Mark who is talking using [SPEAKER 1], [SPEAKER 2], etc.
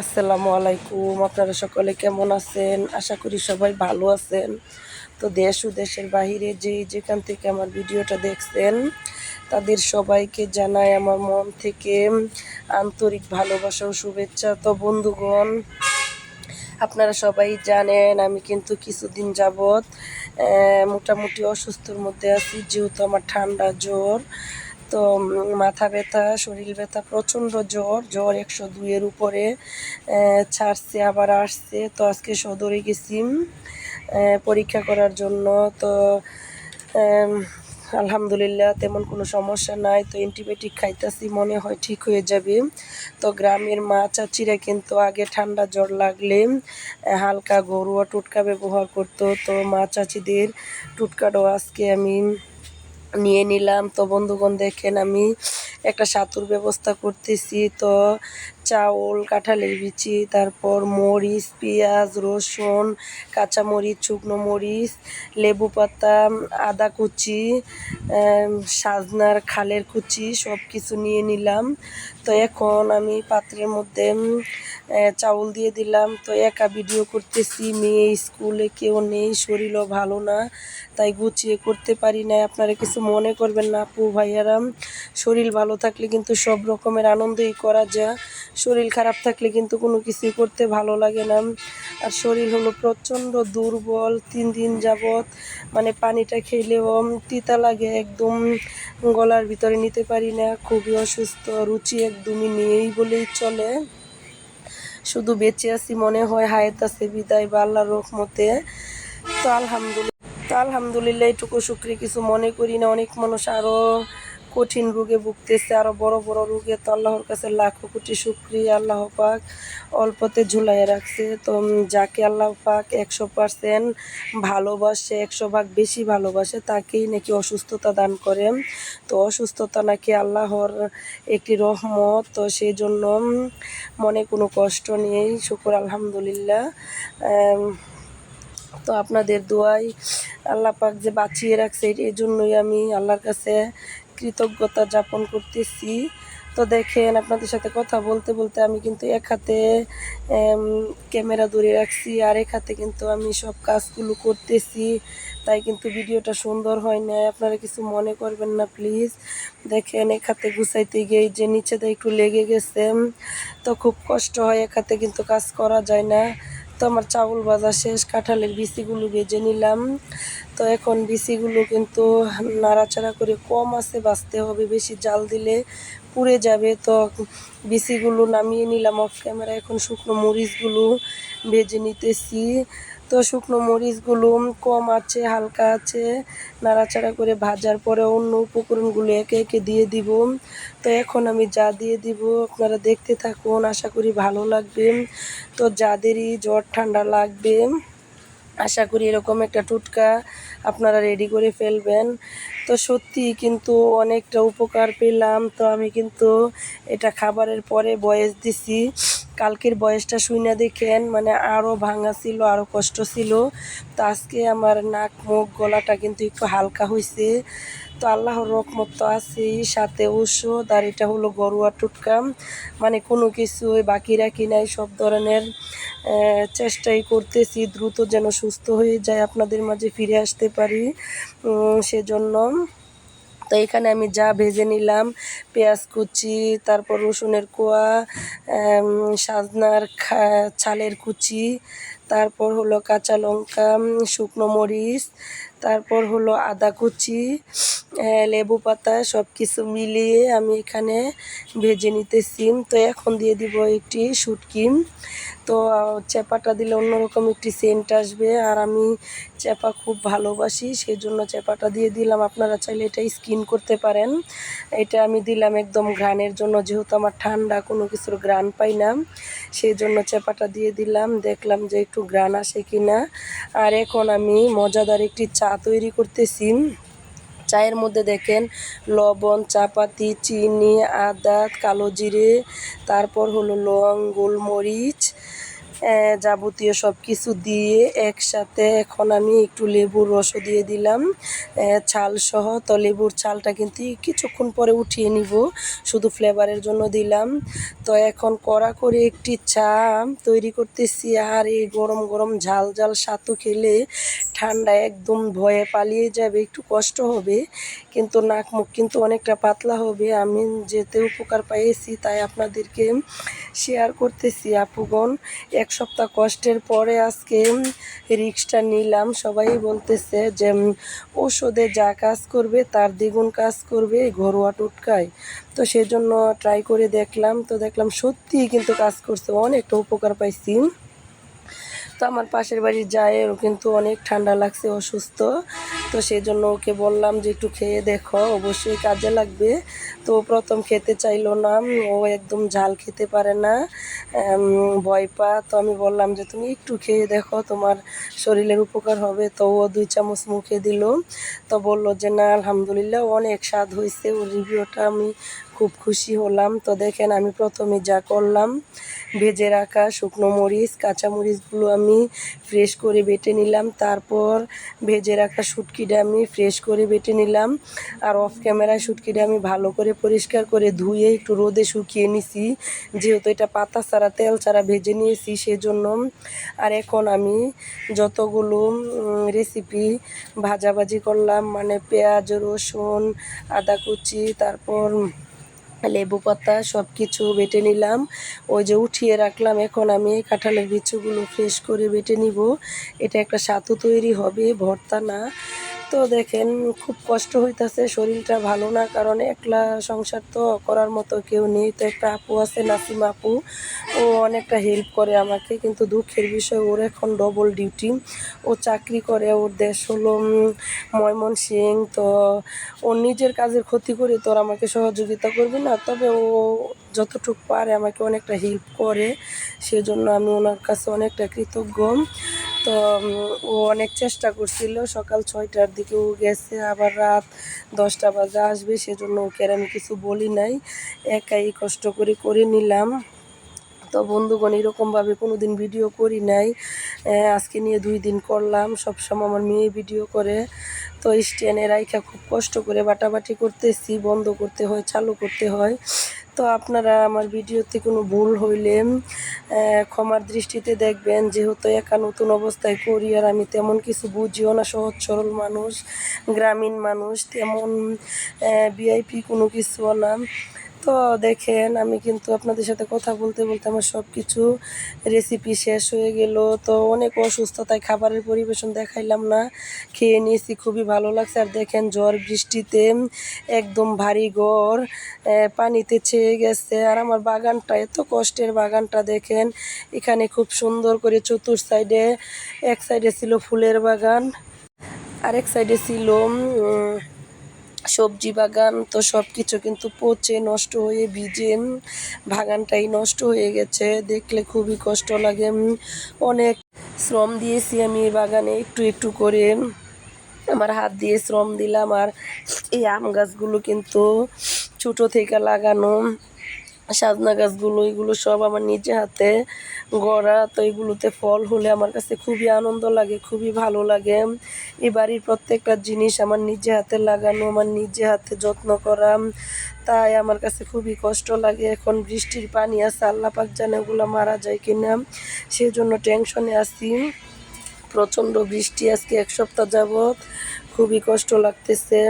[SPEAKER 1] আসসালামু আলাইকুম। আপনারা সকলে কেমন আছেন? আশা করি সবাই ভালো আছেন। তো দেশ ও দেশের বাহিরে যে যেখান থেকে আমার ভিডিওটা দেখছেন, তাদের সবাইকে জানাই আমার মন থেকে আন্তরিক ভালোবাসা ও শুভেচ্ছা। তো বন্ধুগণ, আপনারা সবাই জানেন, আমি কিন্তু কিছুদিন যাবৎ মোটামুটি অসুস্থর মধ্যে আছি, যেহেতু আমার ঠান্ডা জ্বর। তো মাথা ব্যথা, শরীর ব্যথা, প্রচণ্ড জ্বর। জ্বর একশো দুইয়ের উপরে ছাড়ছে, আবার আসছে। তো আজকে সদরে গেছি পরীক্ষা করার জন্য। তো আলহামদুলিল্লাহ, তেমন কোনো সমস্যা নাই। তো অ্যান্টিবায়োটিক খাইতেছি, মনে হয় ঠিক হয়ে যাবে। তো গ্রামের মা চাচিরা কিন্তু আগে ঠান্ডা জ্বর লাগলে হালকা ঘরোয়া টুটকা ব্যবহার করতো। তো মা চাচিদের টুটকাটাও আজকে আমি নিয়ে নিলাম। তো বন্ধুগণ দেখেন আমি একটা সাঁতুর ব্যবস্থা করতেছি। তো চাউল, কাঁঠালের বিচি, তারপর মরিচ, পেঁয়াজ, রসুন, কাঁচামরিচ, শুকনো মরিচ, লেবু পাতা, আদা কুচি সাজনার খালের কুচি সব কিছু নিয়ে নিলাম। তো এখন আমি পাত্রের মধ্যে চাউল দিয়ে দিলাম। তো একা ভিডিও করতেছি, মেয়ে স্কুলে কেউ নেই, শরীরও ভালো না, তাই গুছিয়ে করতে পারি না আপনারা কিছু মনে করবেন না, আপু ভাইয়ারাম শরীর ভালো থাকলে কিন্তু সব রকমের আনন্দই করা যায়। শরীর খারাপ থাকলে কিন্তু কোনো কিছুই করতে ভালো লাগে না। আর শরীর হলো প্রচণ্ড দুর্বল, তিন দিন যাবৎ মানে পানিটা খেলেও তিতা লাগে একদম। গলার ভিতরে নিতে পারি না, খুবই অসুস্থ, রুচি একদমই নেই বলেই চলে। শুধু বেঁচে আছি মনে হয়, হায়াত আছে বিদায় বা আল্লাহর রহমতে। তো আলহামদুলিল্লাহ তো আলহামদুলিল্লাহ এটুকু শুক্রি কিছু মনে করি না, অনেক মানুষ আরও কঠিন রোগে ভুগতেছে আরও বড় বড় রোগে তো আল্লাহর কাছে লাখো কোটি শুক্রি আল্লাহ পাক অল্পতে ঝুলাইয়া রাখছে। তো যাকে আল্লাহ পাক একশো পার্সেন্ট ভালোবাসে, একশো ভাগ বেশি ভালোবাসে, তাকেই নাকি অসুস্থতা দান করে। তো, অসুস্থতা নাকি আল্লাহর একটি রহমত, তো সেই জন্য মনে কোনো কষ্ট নেই। শুকুর, আলহামদুলিল্লাহ। তো আপনাদের দোয়াই আল্লাহ পাক যে বাঁচিয়ে রাখছে এই জন্যই আমি আল্লাহর কাছে কৃতজ্ঞতা যাপন করতেছি। তো দেখেন, আপনাদের সাথে কথা বলতে বলতে আমি কিন্তু এক হাতে ক্যামেরা ধরে রাখছি আর এক হাতে কিন্তু আমি সব কাজগুলো করতেছি। তাই কিন্তু ভিডিওটা সুন্দর হয় না আপনারা কিছু মনে করবেন না, প্লিজ। দেখেন, এক হাতে গুছাইতে গিয়ে যে নিচেতে একটু লেগে গেছে, তো খুব কষ্ট হয়। এক হাতে কিন্তু কাজ করা যায় না। তো আমার চাউল ভাজা শেষ, কাঁঠালের বিচিগুলো ভেজে নিলাম। তো এখন বিচিগুলো কিন্তু নাড়াচাড়া করে কম আছে বাঁচতে হবে, বেশি জাল দিলে পুড়ে যাবে। তো বিচিগুলো নামিয়ে নিলাম অফ ক্যামেরা এখন শুকনো মরিচগুলো ভেজে নিতেছি। তো শুকনো মরিচগুলো কম আছে, হালকা আছে। নাড়াচাড়া করে ভাজার পরে অন্য উপকরণগুলো একে একে দিয়ে দিব। তো এখন আমি যা দিয়ে দিব, আপনারা দেখতে থাকুন, আশা করি ভালো লাগবে। তো যাদেরই জ্বর ঠান্ডা লাগবে, আশা করি এরকম একটা টুটকা আপনারা রেডি করে ফেলবেন। তো সত্যি কিন্তু অনেকটা উপকার পেলাম। তো আমি কিন্তু এটা খাবারের পরে বয়স দিছি। কালকের বয়সটা শুনে দেখেন মানে আরও ভাঙা ছিল আরও কষ্ট ছিল। তো আজকে আমার নাক, মুখ, গলাটা কিন্তু একটু হালকা হয়েছে তো আল্লাহর রহমত তো আছেই, সাথে ঔষধ আর এটা হলো ঘরোয়া টুটকা। মানে কোনো কিছু বাকি রাখি নাই, সব ধরনের চেষ্টাই করতেছি দ্রুত যেন সুস্থ হয়ে যায়, আপনাদের মাঝে ফিরে আসতে পারি সেজন্য। তো এখানে আমি যা ভেজে নিলাম, পেঁয়াজ কুচি, তারপর রসুনের কোয়া সাজনার ছালের কুচি, তারপর হলো কাঁচা লঙ্কা শুকনো মরিচ, তারপর হলো আদা কুচি লেবু পাতা সব কিছু মিলিয়ে আমি এখানে ভেজে নিতেছি। তো এখন দিয়ে দিব একটি শুটকি তো চেপাটা দিলে অন্যরকম একটি সেন্ট আসবে। আর আমি চেপা খুব ভালোবাসি সেই জন্য চেপাটা দিয়ে দিলাম। আপনারা চাইলে এটা স্কিন করতে পারেন। এটা আমি দিলাম একদম ঘ্রাণের জন্য, যেহেতু আমার ঠান্ডা, কোনো কিছুর ঘ্রাণ পাই না। সেই জন্য চেপাটা দিয়ে দিলাম, দেখলাম যে একটু ঘ্রাণ আসে কি না আর এখন আমি মজাদার একটি চা তৈরি করতেছি। চায়ের মধ্যে দেখেন, লবণ, চাপাতি, চিনি, আদা, কালো জিরে, তারপর হলো লং, গোলমরিচ যাবতীয় সব কিছু দিয়ে একসাথে এখন আমি একটু লেবুর রসও দিয়ে দিলাম। ছাল সহ, তো লেবুর ছালটা কিন্তু কিছুক্ষণ পরে উঠিয়ে নিব, শুধু ফ্লেভারের জন্য দিলাম। তো এখন কড়া করে একটি চা তৈরি করতেছি, আর এই গরম গরম ঝাল ঝাল সাতু খেলে ঠান্ডা একদম ভয়ে পালিয়ে যাবে, একটু কষ্ট হবে, কিন্তু নাক মুখ কিন্তু অনেকটা পাতলা হবে। আমি যেতে উপকার পাইয়েছি তাই আপনাদেরকে শেয়ার করতেছি। আপুগণ, এক সপ্তাহ কষ্টের পরে আজকে রিক্সটা নিলাম। সবাই বলতেছে যে ওষুধে যা কাজ করবে তার দ্বিগুণ কাজ করবে ঘরোয়া টোটকায়। তো সেজন্য ট্রাই করে দেখলাম। তো দেখলাম সত্যিই কিন্তু কাজ করছে, অনেকটা উপকার পাইছি। তো আমার পাশের বাড়ির জায়েরও কিন্তু অনেক ঠান্ডা লাগছে, অসুস্থ। তো সেই জন্য ওকে বললাম যে একটু খেয়ে দেখো, অবশ্যই কাজে লাগবে। তো ও প্রথম খেতে চাইলো না, ও একদম ঝাল খেতে পারে না ভয় পা তো আমি বললাম যে তুমি একটু খেয়ে দেখো, তোমার শরীরের উপকার হবে। তো ও দুই চামচ মুখে দিল। তো বলল যে না, আলহামদুলিল্লাহ, অনেক স্বাদ হয়েছে ওর রিভিউটা আমি খুব খুশি হলাম। তো দেখেন আমি প্রথমে যা করলাম, ভেজে রাখা শুকনো মরিচ, কাঁচা মরিচগুলো আমি ফ্রেশ করে বেটে নিলাম। তারপর ভেজে রাখা শুটকিটা আমি ফ্রেশ করে বেটে নিলাম। আর অফ ক্যামেরায় শুটকিটা আমি ভালো করে পরিষ্কার করে ধুয়ে একটু রোদে শুকিয়ে নিছি। যেহেতু এটা পাতা ছাড়া, তেল ছাড়া ভেজে নিয়েছি সেজন্য। আর এখন আমি যতগুলো রেসিপি ভাজাভাজি করলাম মানে পেঁয়াজ, রসুন, আদা কুচি, তারপর লেবু পাতা সব কিছু বেটে নিলাম। ওই যে উঠিয়ে রাখলাম, এখন আমি কাঁঠালের বিচুগুলো ফ্রেশ করে বেটে নিব। এটা একটা সাতু তৈরি হবে, ভর্তা না। তো দেখেন, খুব কষ্ট হইতাছে, শরীরটা ভালো না কারণ একলা সংসার তো করার মতো কেউ নেই। তো একটা আপু আছে, নাসিম আপু, ও অনেকটা হেল্প করে আমাকে, কিন্তু দুঃখের বিষয়, ওর এখন ডবল ডিউটি ও চাকরি করে, ওর দেশ হলো ময়মন সিং তো ওর নিজের কাজের ক্ষতি করে তো ওর আমাকে সহযোগিতা করবে না। তবে ও যতটুকু পারে আমাকে অনেকটা হেল্প করে, সেজন্য আমি ওনার কাছে অনেকটা কৃতজ্ঞ। তো ও অনেক চেষ্টা করছিল। সকাল ছয়টার দিকে ও গেছে, আবার রাত দশটা বাজে আসবে, সেজন্য ওকে আর আমি কিছু বলি নাই। একাই কষ্ট করে করে নিলাম। তো বন্ধুগণ, এরকমভাবে কোনো দিন ভিডিও করি নাই। আজকে নিয়ে দুই দিন করলাম। সবসময় আমার মেয়ে ভিডিও করে। তো স্ট্যান্ডে রাইখা খুব কষ্ট করে বাটাবাটি করতেছি, বন্ধ করতে হয়, চালু করতে হয়। তো আপনারা আমার ভিডিওতে কোনো ভুল হইলে ক্ষমার দৃষ্টিতে দেখবেন, যেহেতু একা নতুন অবস্থায় করি আর আমি তেমন কিছু বুঝিও না, সহজ সরল মানুষ, গ্রামীণ মানুষ, তেমন ভিআইপি কোনো কিছুও না। তো দেখেন, আমি কিন্তু আপনাদের সাথে কথা বলতে বলতে আমার সব কিছু রেসিপি শেষ হয়ে গেল। তো অনেক অসুস্থতায় খাবারের পরিবেশন দেখাইলাম না। খেয়ে নিয়েছি, খুবই ভালো লাগছে। আর দেখেন, ঝড় বৃষ্টিতে একদম ভারী ঘর পানিতে ছেয়ে গেছে। আর আমার বাগানটা, এত কষ্টের বাগানটা দেখেন, এখানে খুব সুন্দর করে চতুর সাইডে, এক সাইডে ছিল ফুলের বাগান, আরেক সাইডে ছিল সবজি বাগান, তো সব কিছু কিন্তু পচে নষ্ট হয়ে ভিজে বাগানটাই নষ্ট হয়ে গেছে, দেখলে খুবই কষ্ট লাগে। অনেক শ্রম দিয়েছি আমি এই বাগানে একটু একটু করে। আমার হাত দিয়ে শ্রম দিলাম আর এই আম গাছগুলো কিন্তু ছোটো থেকে লাগানো। সাজনা গাছগুলো, এগুলো সব আমার নিজে হাতে গড়া। তো এগুলোতে ফল হলে আমার কাছে খুবই আনন্দ লাগে, খুবই ভালো লাগে। এই বাড়ির প্রত্যেকটা জিনিস আমার নিজে হাতে লাগানো, আমার নিজে হাতে যত্ন করা। তাই আমার কাছে খুবই কষ্ট লাগে। এখন বৃষ্টির পানি আছে আল্লাহ পাক জানে ওগুলো মারা যায় কিনা। সেই জন্য টেনশনে আছি। প্রচণ্ড বৃষ্টি আজকে এক সপ্তাহ যাবৎ। খুবই কষ্ট লাগতেছে।